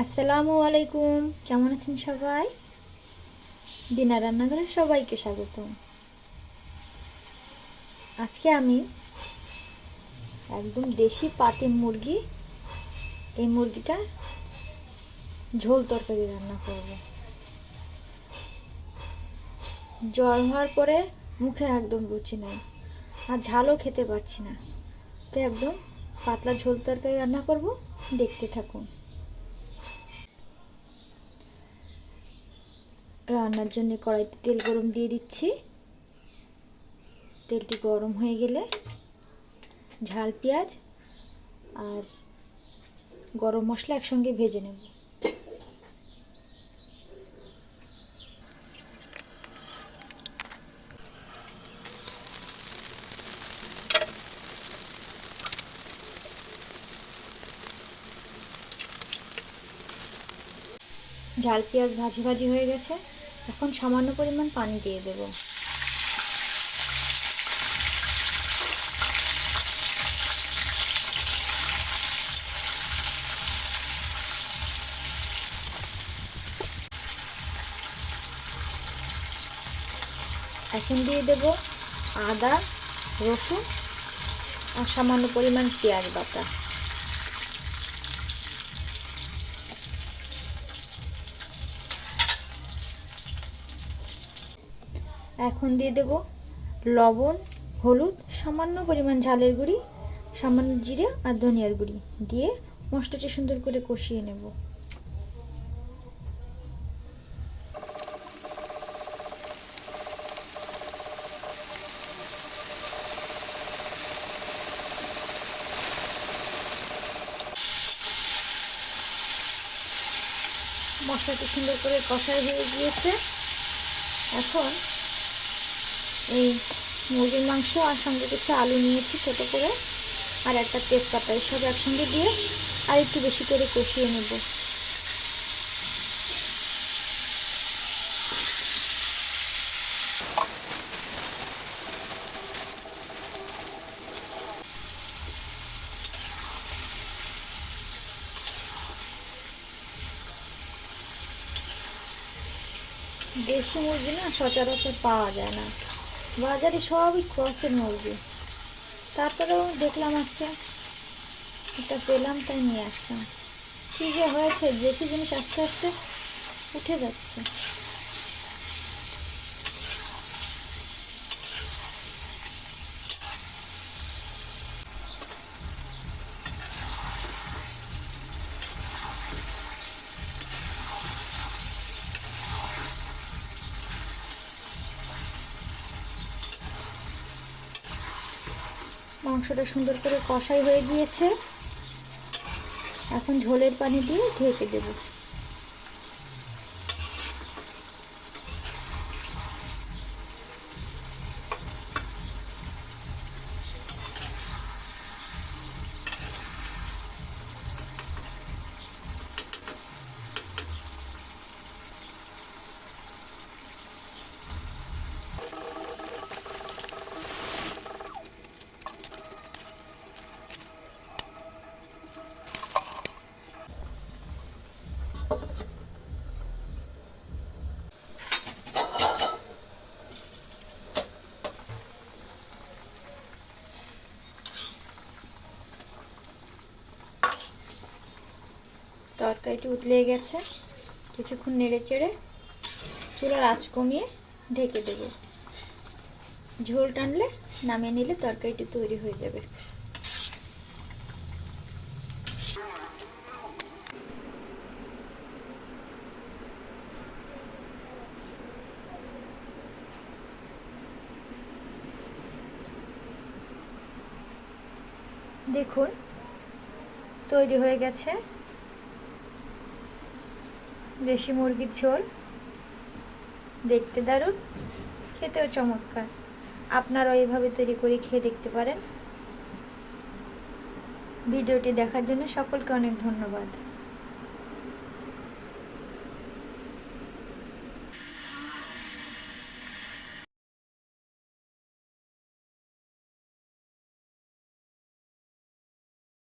আসসালামু আলাইকুম। কেমন আছেন সবাই? দিনা রান্নাঘরে সবাইকে স্বাগতম। আজকে আমি একদম দেশি পাতি মুরগি, এই মুরগিটা ঝোল তরকারি রান্না করব। জল হওয়ার পরে মুখে একদম রুচি নেই আর ঝালও খেতে পারছি না। তো একদম পাতলা ঝোল তরকারি রান্না করব। দেখতে থাকুন। রান্নার জন্য কড়াইতে তেল গরম দিয়ে দিচ্ছি। তেলটি গরম হয়ে গেলে ঝাল, পেঁয়াজ আর গরম মশলা একসঙ্গে ভেজে নেব। ঝাল, পেঁয়াজ ভাজি ভাজি হয়ে গেছে। এখন সামান্য পরিমাণ পানি দিয়ে দেব। এখন দিয়ে দেব আদা, রসুন আর সামান্য পরিমাণ পেঁয়াজ বাটা। এখন দিয়ে দেব লবণ, হলুদ, সামান্য পরিমাণ ঝালের গুঁড়ি, সামান্য জিরে আর ধনিয়ার গুঁড়ি দিয়ে মশলাটি সুন্দর করে কষিয়ে নেব। মশলাটি সুন্দর করে কষাই হয়ে গিয়েছে। এখন এই মুরগির মাংস আর সঙ্গে কিছু আলু নিয়েছি ছোটো করে আর একটা তেজপাতা, এসব একসঙ্গে দিয়ে আর একটু বেশি করে কষিয়ে নেব। দেশি মুরগি না সচরাচর পাওয়া যায় না। বাজারে সবই ক্রসের মুরগি তারপরেও দেখলাম আজকে এটা পেলাম, তাই নিয়ে আসলাম। কী যে হয়েছে বেশি জিনিস আস্তে আস্তে উঠে যাচ্ছে। মাংসটা সুন্দর করে কষাই হয়ে গিয়েছে। এখন ঝোলের পানি দিয়ে ঢেকে দেব। তরকারিটি উতলে গেছে। কিছুক্ষণ নেড়ে চেড়ে চুলার আঁচ কমিয়ে ঢেকে দেব। ঝোল টানলে নামিয়ে নিলে তরকারিটি তৈরি হয়ে যাবে। দেখুন, তৈরি হয়ে গেছে দেশি মুরগির ঝোল। দেখতে দারুণ, খেতেও চমৎকার। আপনারাও এইভাবে তৈরি করে খেয়ে দেখতে পারেন। ভিডিওটি দেখার জন্য সকলকে অনেক ধন্যবাদ।